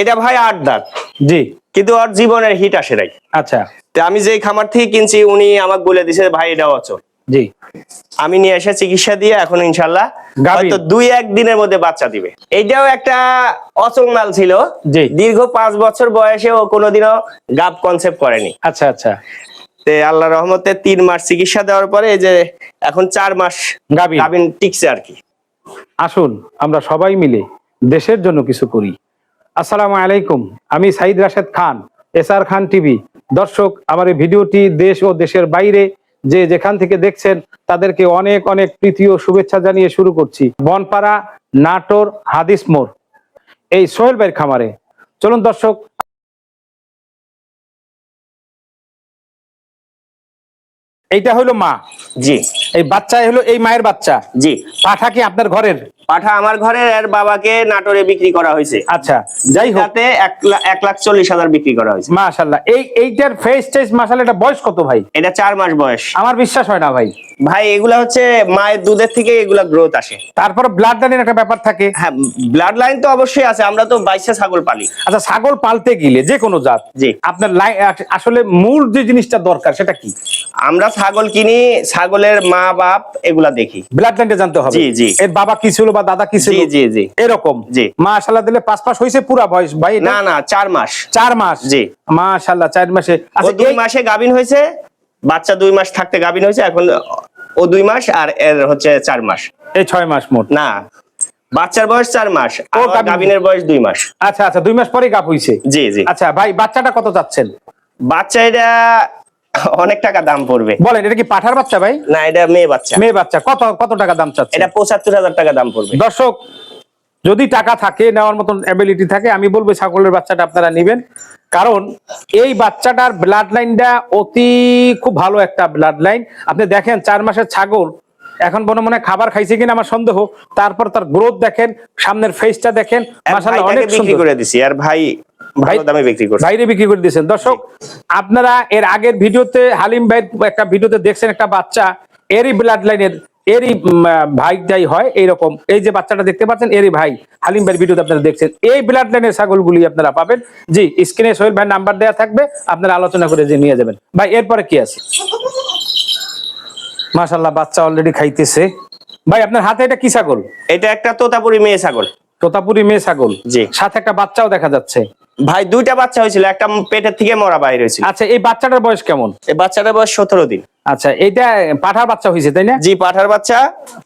এটা ভাই আট দাঁত জি। কিন্তু ওর জীবনের হিট আসে নাই। আচ্ছা। তো আমি যেই খামার থেকে কিনছি উনি আমাকে বলে দিছে ভাই এটা অচল জি। আমি নিয়ে এসে চিকিৎসা দিয়ে এখন ইনশাল্লাহ হয়তো দুই এক দিনের মধ্যে বাচ্চা দিবে। এইটাও একটা অচল মাল ছিল। দীর্ঘ পাঁচ বছর বয়সে ও কোনোদিনও গাব কনসেপ্ট করেনি। আচ্ছা আচ্ছা। আল্লাহ রহমতে তিন মাস চিকিৎসা দেওয়ার পরে এই যে এখন চার মাস। গাভিন টিকছে আর কি। আসুন আমরা সবাই মিলে দেশের জন্য কিছু করি। আসসালামু আলাইকুম। আমি Sayed Rashed Khan S R Khan TV. দর্শক আমার এই ভিডিওটি দেশ ও দেশের বাইরে যে যেখান থেকে দেখছেন তাদেরকে অনেক অনেক প্রীতি ও শুভেচ্ছা জানিয়ে শুরু করছি। বনপাড়া নাটোর হাদিস মোড় এই সোহেল ভাইয়ের খামারে। চলুন দর্শক এইটা হলো মা। জি। এই বাচ্চা হলো এই মায়ের বাচ্চা। জি। পাঠা কি আপনার ঘরের? পাঠা আমার ঘরের এর বাবাকে নাটোরে বিক্রি করা হয়েছে। আচ্ছা যাই হোক। তাতে এক লাখ চল্লিশ হাজার বিক্রি করা হয়েছে। মাশাল্লাহ। এই এইটার ফেস টেস মাশাল্লাহ এটা বয়স কত ভাই? এটা চার মাস বয়স। আমার বিশ্বাস হয় না ভাই। ভাই এগুলা হচ্ছে মায়ের দুধের থেকে এগুলা গ্রোথ আসে। তারপর ব্লাড লাইনের একটা ব্যাপার থাকে। হ্যাঁ ব্লাড লাইন তো অবশ্যই আছে আমরা তো বাইশে ছাগল পালি। আচ্ছা ছাগল পালতে গেলে যে কোনো জাত জি। আপনার আসলে মূল যে জিনিসটা দরকার সেটা কি? আমরা ছাগল কিনি ছাগলের মা বাপ এগুলা দেখি। ব্লাড লাইনটা জানতে হবে। জি, জি। এর বাবা কি ছিল বা দাদা কি ছিল? জি জি জি। এরকম। জি। মাশাল্লাহ দিলে পাঁচ পাঁচ হয়েছে পুরা বয়স। ভাই না না চার মাস। চার মাস? জি। মাশাল্লাহ চার মাসে। আচ্ছা দুই মাসে গাভিন হয়েছে বাচ্চা দুই মাস থাকতে গাভিন হয়েছে এখন ও দুই মাস আর এর হচ্ছে চার মাস। এই ছয় মাস মোট? না বাচ্চার বয়স চার মাস আর ও। গাভিনের বয়স দুই মাস। আচ্ছা আচ্ছা দুই মাস পরে গাপ হয়েছে জি জি। আচ্ছা ভাই বাচ্চাটা কত চাচ্ছেন বাচ্চা এটা অনেক টাকা দাম পড়বে। বলেন এটা কি পাঠার বাচ্চা ভাই? না এটা মেয়ে বাচ্চা। মেয়ে বাচ্চা। কত কত টাকা দাম চাচ্ছে? এটা পঁচাত্তর হাজার টাকা দাম পড়বে। দর্শক যদি টাকা থাকে নেওয়ার মতন অ্যাবিলিটি থাকে আমি বলব ছাগলের বাচ্চাটা আপনারা নেবেন। কারণ এই বাচ্চাটার ব্লাড লাইনটা অতি খুব ভালো একটা ব্লাড লাইন আপনি দেখেন চার মাসের ছাগল এখন মনে মনে খাবার খাইছে কিনা আমার সন্দেহ। তারপর তার গ্রোথ দেখেন সামনের ফেসটা দেখেন অনেক বিক্রি সুন্দর। করে দিছি। আর ভাই ভালো দামে বিক্রি করছে। বাইরে বিক্রি করে দিয়েছেন। দর্শক আপনারা এর আগের ভিডিওতে হালিম ভাই একটা ভিডিওতে দেখছেন একটা বাচ্চা এরই ব্লাড লাইনের এরই ভাই ভাইটাই হয় এইরকম। এই যে বাচ্চাটা দেখতে পাচ্ছেন এরই ভাই। হালিম ভাইয়ের ভিডিওতে আপনারা দেখছেন। এই ব্লাড লাইনের ছাগলগুলি আপনারা পাবেন। জি স্ক্রিনে সোহেল ভাই নাম্বার দেওয়া থাকবে আপনারা আলোচনা করে যে নিয়ে যাবেন। ভাই এরপরে কি আছে? মাশাল্লাহ বাচ্চা অলরেডি খাইতেছে। ভাই আপনার হাতে এটা কি ছাগল? এটা একটা তোতাপুরি মেয়ে ছাগল। তোতাপুরি মেয়ে ছাগল। জি। সাথে একটা বাচ্চাও দেখা যাচ্ছে। ভাই দুইটা বাচ্চা হয়েছিল একটা পেটের থেকে মরা বাইরে হয়েছিল। আচ্ছা এই বাচ্চাটার বয়স কেমন? এই বাচ্চাটার বয়স সতেরো দিন। আচ্ছা এইটা পাঠার বাচ্চা হয়েছে তাই না? জি পাঠার বাচ্চা।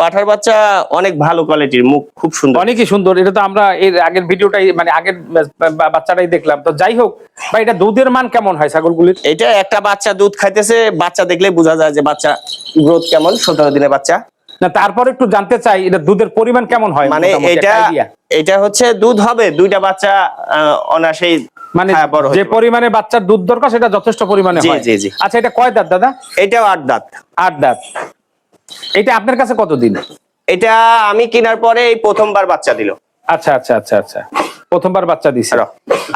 পাঠার বাচ্চা অনেক ভালো কোয়ালিটির মুখ খুব সুন্দর। অনেকই সুন্দর এটা তো আমরা এর আগের ভিডিওটাই মানে আগের বাচ্চাটাই দেখলাম। তো যাই হোক বা এটা দুধের মান কেমন হয় ছাগলগুলির? এটা একটা বাচ্চা দুধ খাইতেছে বাচ্চা দেখলে বোঝা যায় যে বাচ্চা গ্রোথ কেমন সতেরো দিনের বাচ্চা। না তারপর একটু জানতে চাই এটা দুধের পরিমাণ কেমন হয় মানে এটা এটা হচ্ছে দুধ হবে দুইটা বাচ্চা অনাসেই মানে যে পরিমাণে পরিমাণে বাচ্চার দুধ দরকার সেটা যথেষ্ট পরিমাণে হয়। জি, জি। আচ্ছা এটা কয় দাঁত দাদা? এটাও আট দাঁত। আট দাঁত। এটা আপনার কাছে কতদিন? এটা আমি কেনার পরে এই প্রথমবার বাচ্চা দিল। আচ্ছা আচ্ছা আচ্ছা আচ্ছা। প্রথমবার বাচ্চা দিছে।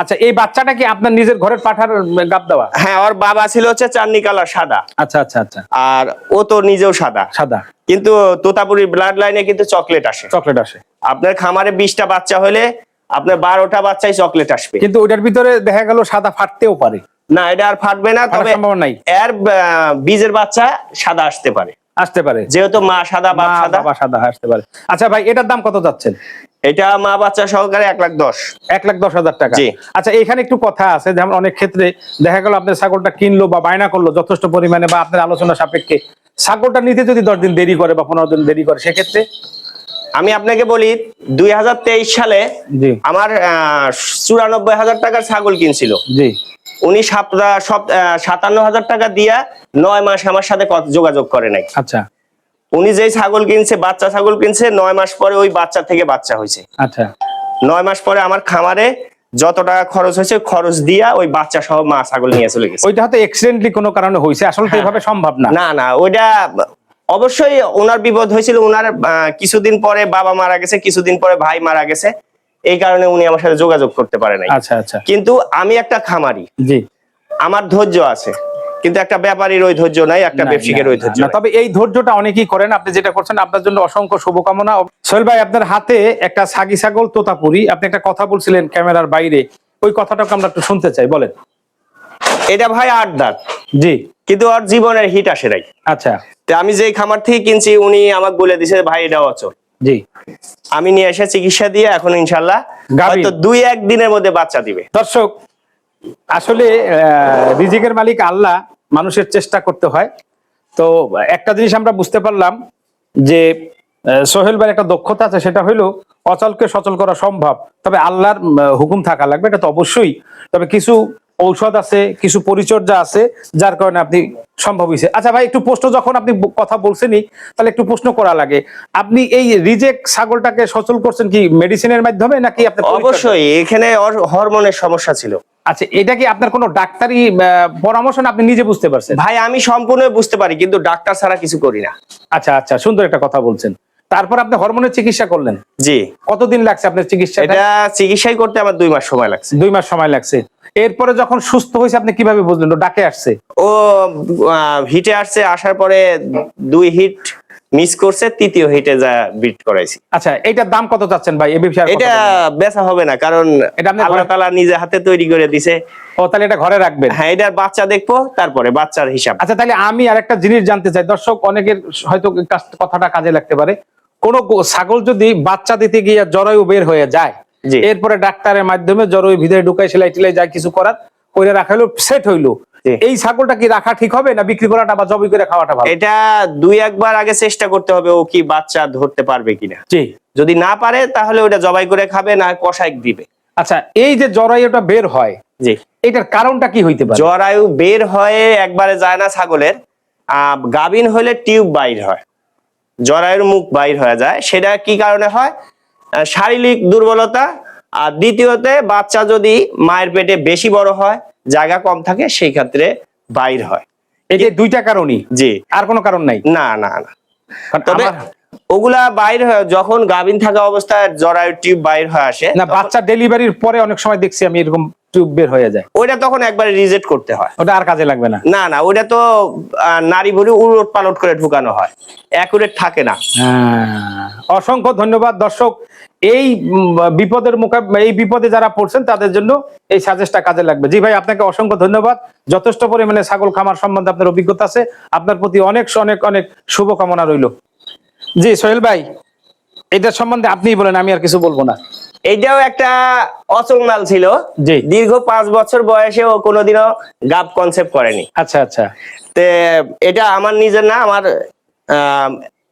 আচ্ছা এই বাচ্চাটা কি আপনার নিজের ঘরের পাঠার গাব দেওয়া? হ্যাঁ ওর বাবা ছিল হচ্ছে চান্নি কালার সাদা। আচ্ছা আচ্ছা আচ্ছা। আর ও তো নিজেও সাদা। সাদা। কিন্তু তোতাপুরি ব্লাড লাইনে কিন্তু চকলেট আসে। চকলেট আসে। আপনার খামারে বিশটা বাচ্চা হলে আপনার বারোটা বাচ্চাই চকলেট আসবে। কিন্তু ওইটার ভিতরে দেখা গেল সাদা ফাটতেও পারে। না এটা আর ফাটবে না তবে এর বীজের বাচ্চা সাদা আসতে পারে। আসতে পারে। যেহেতু মা সাদা বাপ সাদা। বাবা সাদা আসতে পারে। আচ্ছা ভাই এটার দাম কত যাচ্ছেন? এটা মা বাচ্চা সহকারে এক লাখ দশ। এক লাখ দশ হাজার টাকা। আচ্ছা এখানে একটু কথা আছে যেমন অনেক ক্ষেত্রে দেখা গেল আপনার ছাগলটা কিনলো বা বায়না করল যথেষ্ট পরিমাণে বা আপনার আলোচনা সাপেক্ষে। ছাগলটা নিতে যদি দশ দিন দেরি করে বা পনেরো দিন দেরি করে সেক্ষেত্রে আমি আপনাকে বলি দুই হাজার তেইশ সালে আমার চুরানব্বই হাজার টাকার ছাগল কিনছিল। উনি সাতান্ন হাজার টাকা দিয়া নয় মাস আমার সাথে যোগাযোগ করে নাই। আচ্ছা। উনি যেই ছাগল কিনছে বাচ্চা ছাগল কিনছে নয় মাস পরে ওই বাচ্চা থেকে বাচ্চা হয়েছে। আচ্ছা। নয় মাস পরে আমার খামারে যত টাকা খরচ হয়েছে খরচ দিয়া ওই বাচ্চা সহ মা ছাগল নিয়ে চলে গেছে। ওইটা হয়তো এক্সিডেন্টলি কোনো কারণে হয়েছে আসলে তো হ্যাঁ। এভাবে সম্ভব না। না না ওইটা অবশ্যই ওনার বিপদ হয়েছিল ওনার কিছুদিন পরে বাবা মারা গেছে কিছুদিন পরে ভাই মারা গেছে। এই কারণে উনি আমার সাথে যোগাযোগ করতে পারে নাই। আচ্ছা আচ্ছা। কিন্তু আমি একটা খামারি। জি। আমার ধৈর্য আছে। কিন্তু একটা ব্যাপারীর ওই ধৈর্য নাই একটা না, ওই ধৈর্য তবে এই ধৈর্যটা অনেকেই করেন আপনি যেটা করছেন আপনার জন্য অসংখ্য শুভকামনা। সোহেল ভাই আপনার হাতে একটা সাগি ছাগল তোতাপুরি। আপনি একটা কথা বলছিলেন ক্যামেরার বাইরে। ওই কথাটাকে আমরা একটু শুনতে চাই বলেন। এটা ভাই আট দাঁত। জি। কিন্তু ওর জীবনের হিট আসে নাই। আচ্ছা। তো আমি যেই খামার থেকে কিনছি উনি আমাকে বলে দিছে ভাই এটা অচল জি। আমি নিয়ে এসে চিকিৎসা দিয়ে এখন ইনশাল্লাহ হয়তো দুই এক দিনের মধ্যে বাচ্চা দিবে। দর্শক আসলে রিজিকের মালিক আল্লাহ মানুষের চেষ্টা করতে হয়। তো একটা জিনিস আমরা বুঝতে পারলাম যে সোহেল ভাইয়ের একটা দক্ষতা আছে সেটা হইল অচলকে সচল করা সম্ভব। তবে আল্লাহর হুকুম থাকা লাগবে এটা তো অবশ্যই। তবে কিছু ঔষধ আছে কিছু পরিচর্যা আছে যার কারণে আপনি সম্ভব হয়েছে। আচ্ছা ভাই একটু প্রশ্ন যখন আপনি কথা বলছেনই তাহলে একটু প্রশ্ন করা লাগে। আপনি এই রিজেক্ট ছাগলটাকে সচল করছেন কি মেডিসিনের মাধ্যমে নাকি আপনি অবশ্যই এখানে হরমোনের সমস্যা ছিল। আচ্ছা এটা কি আপনার কোনো ডাক্তারি পরামর্শ না আপনি নিজে বুঝতে পারছেন? ভাই আমি সম্পূর্ণ বুঝতে পারি কিন্তু ডাক্তার ছাড়া কিছু করি না। আচ্ছা আচ্ছা সুন্দর একটা কথা বলছেন। তারপর আপনি হরমোনের চিকিৎসা করলেন? জি। কতদিন লাগছে আপনার চিকিৎসা এটা চিকিৎসাই করতে আমার দুই মাস সময় লাগছে। দুই মাস সময় লাগছে। এরপরে যখন সুস্থ হয়েছে আপনি কীভাবে বুঝলেন? ও ডাকে আসছে? ও হিটে আসছে আসার পরে দুই হিট মিস করছে তৃতীয় হিটে যা বিট করাইছি। আচ্ছা এইটার দাম কত চাচ্ছেন ভাই? এ বিষয়ে এটা বেচা হবে না কারণ এটা আপনি আল্লাহ তালা নিজে হাতে তৈরি করে দিছে। ও তাহলে এটা ঘরে রাখবেন? হ্যাঁ এটার বাচ্চা দেখব তারপরে বাচ্চার হিসাব। আচ্ছা তাহলে আমি আরেকটা জিনিস জানতে চাই। দর্শক অনেকের হয়তো কথাটা কাজে লাগতে পারে। কোন ছাগল যদি বাচ্চা দিতে গিয়ে জরায়ু বের হয়ে যায়। এরপরে ডাক্তারের মাধ্যমে জরায়ু ভিতরে ঢুকাই সেলাই টেলাই যা কিছু করার কইরা রাখা হলো সেট হইল। এই ছাগলটা কি রাখা ঠিক হবে না বিক্রি করাটা বা জবই করে খাওয়াটা ভালো? এটা দুই একবার আগে চেষ্টা করতে হবে ও কি বাচ্চা ধরতে পারবে কিনা। জি। যদি না পারে তাহলে ওটা জবাই করে খাবে না কষাই দিবে। আচ্ছা এই যে জরায়ুটা বের হয় জি। এটার কারণটা কি হইতে পারে? জরায়ু বের হয়ে একবারে যায় না ছাগলের আহ, গাভীন হলে টিউব বাইর হয়। জরায়ুর মুখ বাইর হয়ে যায়। সেটা কি কারণে হয়? শারীরিক দুর্বলতা। আর দ্বিতীয়তে বাচ্চা যদি মায়ের পেটে বেশি বড় হয় জায়গা কম থাকে সেই ক্ষেত্রে বাইর হয়। এই যে দুইটা কারণই জি। আর কোনো কারণ নাই? না না না। তবে ওগুলা বাইর হয়ে যখন গাভীন থাকা অবস্থায় জরায়ু টিউব বাইর হয়ে আসে না বাচ্চা ডেলিভারির পরে অনেক সময় দেখছি আমি এরকম টিউব বের হয়ে যায়। ওইটা তখন একবারে রিজেক্ট করতে হয়। ওটা আর কাজে লাগবে না। না না ওইটা তো নারী ভরি উলট পালট করে ঢুকানো হয়। অ্যাকুরেট থাকে না। হ্যাঁ। অসংখ্য ধন্যবাদ দর্শক। এই বিপদের মুখে এই বিপদে যারা পড়ছেন তাদের জন্য এই সাজেস্টটা কাজে লাগবে। জি ভাই আপনাকে অসংখ্য ধন্যবাদ। যথেষ্ট পরিমাণে ছাগল খামার সম্বন্ধে আপনার অভিজ্ঞতা আছে। আপনার প্রতি অনেক অনেক অনেক শুভকামনা রইল। জি সোহেল ভাই এটার সম্বন্ধে আপনিই বলেন আমি আর কিছু বলব না। এইটাও একটা অচল মাল ছিল। দীর্ঘ পাঁচ বছর বয়সে ও কোনোদিনও গাব কনসেপ্ট করেনি। আচ্ছা আচ্ছা। তে এটা আমার নিজের না আমার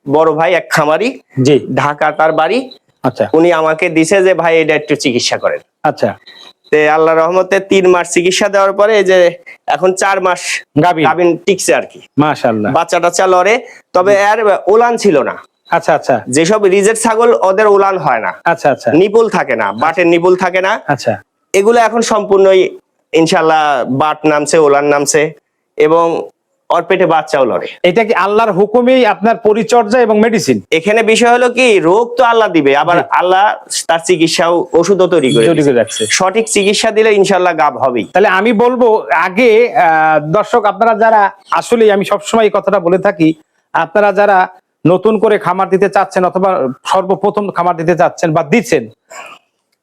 বড় ভাই এক খামারি। জি। ঢাকা তার বাড়ি। আচ্ছা। উনি আমাকে দিছে যে ভাই এটা একটু চিকিৎসা করেন। আচ্ছা। তে আল্লাহ রহমতে তিন মাস চিকিৎসা দেওয়ার পরে এই যে এখন চার মাস গাবি। গাভিন টিকছে আর কি। মাশাআল্লাহ। বাচ্চা টাচ্চা লড়ে তবে এর ওলান ছিল না। আচ্ছা আচ্ছা। যেসব রিজেক্ট ছাগল ওদের ওলান হয় না। আচ্ছা আচ্ছা। নিপুল থাকে না বাটের নিপুল থাকে না। আচ্ছা। এগুলো এখন সম্পূর্ণই ইনশাল্লাহ বাট নামছে ওলান নামছে এবং ওর পেটে বাচ্চাও লড়ে। এটা কি আল্লাহর হুকুমেই আপনার পরিচর্যা এবং মেডিসিন এখানে বিষয় হলো কি রোগ তো আল্লাহ দিবে আবার আল্লাহ তার চিকিৎসাও ওষুধও তৈরি করে সঠিক চিকিৎসা দিলে ইনশাল্লাহ গাব হবেই। তাহলে আমি বলব আগে আহ, দর্শক আপনারা যারা আসলে আমি সবসময় কথাটা বলে থাকি আপনারা যারা নতুন করে খামার দিতে চাচ্ছেন অথবা সর্বপ্রথম খামার দিতে চাচ্ছেন বা দিচ্ছেন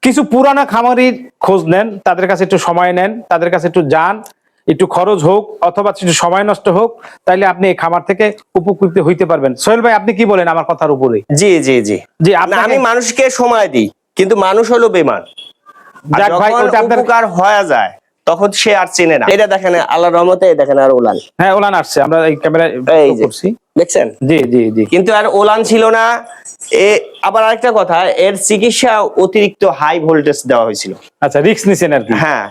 কিছু পুরানা খামারির খোঁজ নেন তাদের কাছে একটু সময় নেন তাদের কাছে একটু যান একটু খরচ হোক অথবা একটু সময় নষ্ট হোক তাইলে আপনি এই খামার থেকে উপকৃত হইতে পারবেন। সোহেল ভাই আপনি কি বলেন আমার কথার উপরে? জি জি জি। জি আমি মানুষকে সময় দিই কিন্তু মানুষ হলো বেমান উপকার হয়ে যায় তখন সে আর চেনে না। এটা দেখেন আল্লাহ রহমতে দেখেন আর ওলান হ্যাঁ ওলান আসছে। আমরা এই ক্যামেরায় এই করছি। দেখছেন? জি জি জি। কিন্তু আর ওলান ছিল না। এ আবার আরেকটা কথা এর চিকিৎসা অতিরিক্ত হাই ভোল্টেজ দেওয়া হয়েছিল। আচ্ছা রিস্ক নিছেন আর কি? হ্যাঁ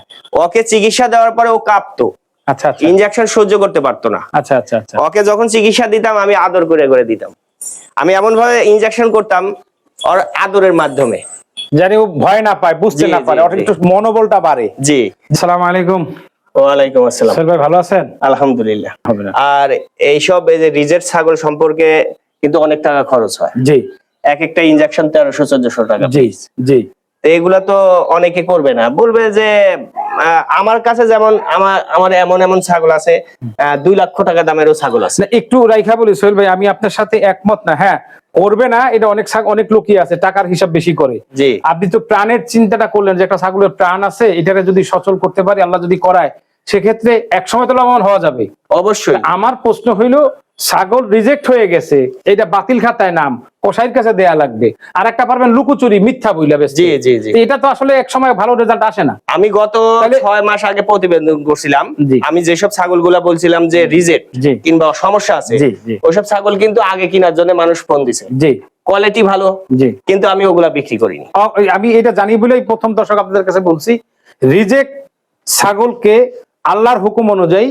ওকে চিকিৎসা দেওয়ার পরে ও কাঁপতো। আচ্ছা আচ্ছা। ইনজেকশন সহ্য করতে পারতো না। আচ্ছা আচ্ছা আচ্ছা। ওকে যখন চিকিৎসা দিতাম আমি আদর করে করে দিতাম। আমি এমন ভাবে ইনজেকশন করতাম ওর আদরের মাধ্যমে। ও ভয় না পায় বুঝতে না পারে একটু মনোবলটা বাড়ে। জি। আসসালামু আলাইকুম। ওয়ালাইকুম আসসালাম। ভাই ভালো আছেন? আলহামদুলিল্লাহ। আর এইসব এই যে রিজেক্ট ছাগল সম্পর্কে কিন্তু অনেক টাকা খরচ হয়। জি। এক একটা ইনজেকশন তেরোশো চোদ্দশো টাকা জি জি। এগুলা তো অনেকে করবে না। বলবে যে আমার কাছে যেমন আমার আমার এমন এমন ছাগল আছে দুই লক্ষ টাকা দামেরও ছাগল আছে। একটু রাইখা বলি সোহেল ভাই আমি আপনার সাথে একমত না। হ্যাঁ করবে না এটা অনেক অনেক লোকই আছে টাকার হিসাব বেশি করে। আপনি তো প্রাণের চিন্তাটা করলেন যে একটা ছাগলের প্রাণ আছে এটাকে যদি সচল করতে পারি আল্লাহ যদি করায় সেক্ষেত্রে এক সময় তো লাভবান হওয়া যাবে। অবশ্যই। আমার প্রশ্ন হইল ছাগল রিজেক্ট হয়ে গেছে এটা বাতিল খাতায় নাম কসাইয়ের কাছে দেয়া লাগবে। আর একটা পারবেন লুকোচুরি মিথ্যা বইলা বেশ জি জি জি। এটা তো আসলে এক সময় ভালো রেজাল্ট আসে না। আমি গত ছয় মাস আগে প্রতিবেদন করছিলাম। আমি যেসব ছাগলগুলা বলছিলাম যে রিজেক্ট। কিংবা সমস্যা আছে। ওইসব ছাগল কিন্তু আগে কেনার জন্য মানুষ ফোন দিছে। জি। কোয়ালিটি ভালো জি। কিন্তু আমি ওগুলা বিক্রি করিনি। আমি এটা জানি বলেই প্রথম দর্শক আপনাদের কাছে বলছি রিজেক্ট ছাগলকে আল্লাহর হুকুম অনুযায়ী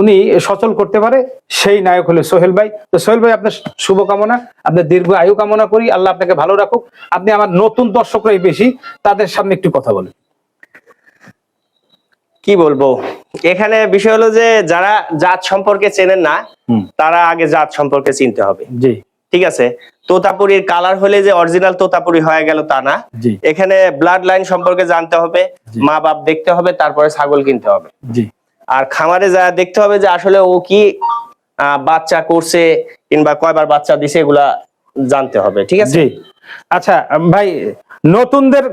উনি সচল করতে পারে সেই নায়ক হলো সোহেল ভাই। তো সোহেল ভাই আপনার শুভকামনা আপনার দীর্ঘ আয়ু কামনা করি আল্লাহ আপনাকে ভালো রাখুক। আপনি আমার নতুন দর্শকরাই বেশি তাদের সামনে একটু কথা বলেন। কি বলব? এখানে বিষয় হলো যে যারা জাত সম্পর্কে চেনেন না তারা আগে জাত সম্পর্কে চিনতে হবে। জি। ঠিক আছে? তোতাপুরির কালার হলে যে অরিজিনাল তোতাপুরি হয়ে গেল তা না। এখানে ব্লাড লাইন সম্পর্কে জানতে হবে মা বাপ দেখতে হবে তারপরে ছাগল কিনতে হবে। জি। আর খামারে যা দেখতে হবে যে আসলে ও কি বাচ্চা করছে কিংবা কয়বার বাচ্চা দিছে এগুলা জানতে হবে ঠিক আছে? আচ্ছা ভাই নতুনদের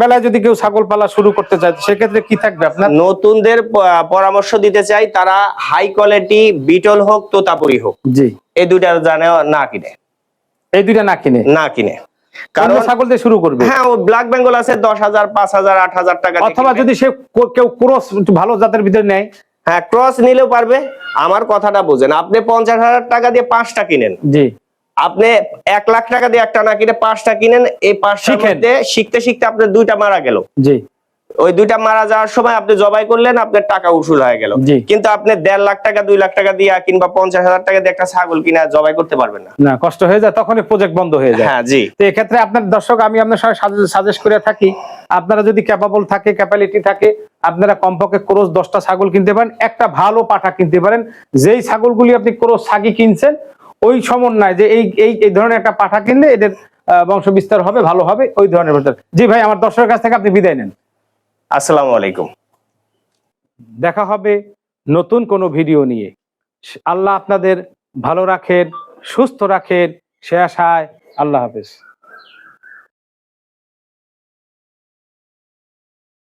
বেলায় যদি কেউ ছাগল পালা শুরু করতে চায় সেক্ষেত্রে কি থাকবে আপনার? নতুনদের পরামর্শ দিতে চাই তারা হাই কোয়ালিটি বিটল হোক তোতাপুরি হোক। জি। এই দুইটা জানে না কিনে। এই দুইটা না কিনে? না কিনে। কারণ কারণ ছাগল দিয়ে শুরু করবে। হ্যাঁ ও ব্ল্যাক বেঙ্গল আছে দশ হাজার পাঁচ হাজার আট হাজার টাকা অথবা যদি সে কেউ ক্রস ভালো জাতের ভিতরে নেয়। হ্যাঁ ক্রস নিলেও পারবে। আমার কথাটা বোঝেন আপনি পঞ্চাশ হাজার টাকা দিয়ে পাঁচটা কিনেন। জি। আপনি এক লাখ টাকা দিয়ে একটা না কিনে পাঁচটা কিনেন এই পাঁচটা। শিখতে শিখতে আপনার দুইটা মারা গেল। জি। ওই দুইটা মারা যাওয়ার সময় আপনি জবাই করলেন আপনার টাকা উসুল হয়ে গেল। কিন্তু আপনি দেড় লাখ টাকা দুই লাখ টাকা দিয়ে কিংবা পঞ্চাশ হাজার টাকা দিয়ে একটা ছাগল কিনা জবাই করতে পারবেন না। না কষ্ট হয়ে যায় তখনই প্রজেক্ট বন্ধ হয়ে যায়। হ্যাঁ জি। তো এক্ষেত্রে আপনার দর্শক আমি আপনার সঙ্গে সাজেস্ট করে থাকি আপনারা যদি ক্যাপাবল থাকে ক্যাপাবিলিটি থাকে আপনারা কমপক্ষে ক্রোস দশটা ছাগল কিনতে পারেন একটা ভালো পাঠা কিনতে পারেন। যেই ছাগলগুলি আপনি ক্রোস ছাগি কিনছেন ওই সমন্বয় যে এই এই এই ধরনের একটা পাঠা কিনলে এদের বংশ বিস্তার হবে ভালো হবে ওই ধরনের ভেতর জি ভাই আমার দর্শকের কাছ থেকে আপনি বিদায় নেন। আসসালামু আলাইকুম। দেখা হবে নতুন কোনো ভিডিও নিয়ে। আল্লাহ আপনাদের ভালো রাখেন, সুস্থ রাখেন, সে আশায় আল্লাহ হাফেজ।